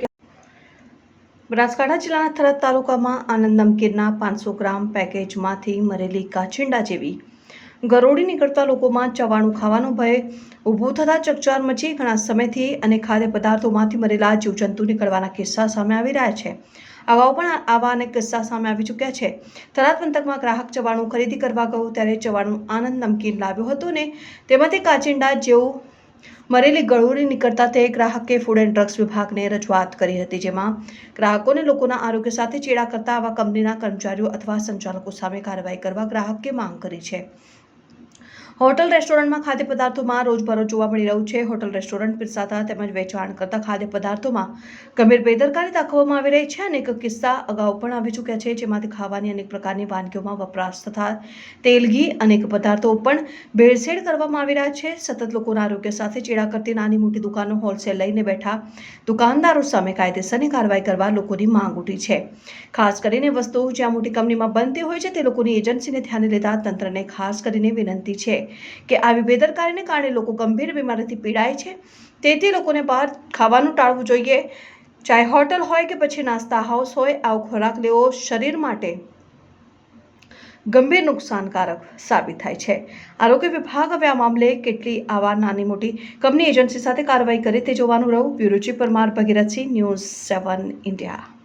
કે બનાસકાંઠા જિલ્લાના થરાદ તાલુકામાં આનંદ નમકીરના પાંચસો ગ્રામ પેકેજમાંથી મરેલી કાચિંડા જેવી ગરોળી નીકળતા લોકોમાં ચવાણું ખાવાનો ભય ઊભું થતા ચકચાર મચી ઘણા સમયથી અને ખાદ્ય પદાર્થોમાંથી મરેલા જીવજંતુ નીકળવાના કિસ્સા સામે આવી રહ્યા છે. અગાઉ પણ આવા અનેક કિસ્સા સામે આવી ચૂક્યા છે. થરાદ પંથકમાં ગ્રાહક ચવાણું ખરીદી કરવા ગયો ત્યારે ચવાણું આનંદ નમકીન લાવ્યો હતો ને તેમાંથી કાચિંડા જેવું મરેલી ગળુડી નીકળતા તે ગ્રાહકે ફૂડ એન્ડ ડ્રગ્સ વિભાગને રજૂઆત કરી હતી, જેમાં ગ્રાહકોને લોકોના આરોગ્ય સાથે ચેડા કરતા આવા કંપનીના કર્મચારીઓ અથવા સંચાલકો સામે કાર્યવાહી કરવા ગ્રાહકે માંગ કરી છે. હોટલ રેસ્ટોરન્ટમાં ખાદ્ય પદાર્થોમાં રોજબરોજ જોવા મળી રહ્યું છે. હોટલ રેસ્ટોરન્ટ પીરસાતા તેમજ વેચાણ કરતા ખાદ્ય પદાર્થોમાં ગંભીર બેદરકારી દાખવવામાં આવી રહી છે અનેક કિસ્સા અગાઉ પણ આવી ચૂક્યા છે, જેમાંથી ખાવાની અનેક પ્રકારની વાનગીઓમાં વપરાશ થતા તેલ, ઘી અનેક પદાર્થો પણ ભેળસેળ કરવામાં આવી રહ્યા છે. સતત લોકોના આરોગ્ય સાથે ચેડા કરતી નાની મોટી દુકાનો હોલસેલ લઈને બેઠા દુકાનદારો સામે કાયદેસરની કાર્યવાહી કરવા લોકોની માંગ ઉઠી છે. ખાસ કરીને વસ્તુઓ જ્યાં મોટી કંપનીમાં બનતી હોય છે, તે લોકોની એજન્સીને ધ્યાને લેતા તંત્રને ખાસ કરીને વિનંતી છે કે આવી બેદરકારીને કારણે લોકો ગંભીર બીમારીથી પીડાય છે. તેથી લોકોને બહાર ખાવાનું ટાળવું જોઈએ. ચાહે હોટલ હોય કે પછી નાસ્તા હાઉસ હોય, આવો ખોરાક લેવો શરીર માટે ગંભીર નુકસાનકારક સાબિત થાય છે. આરોગ્ય વિભાગ હવે આ મામલે કેટલી આવા નાની મોટી કંપની એજન્સી સાથે કાર્યવાહી કરે તે જોવાનું રહ્યું. Bureau chief Parmar Bhagirathsinh, news seven India.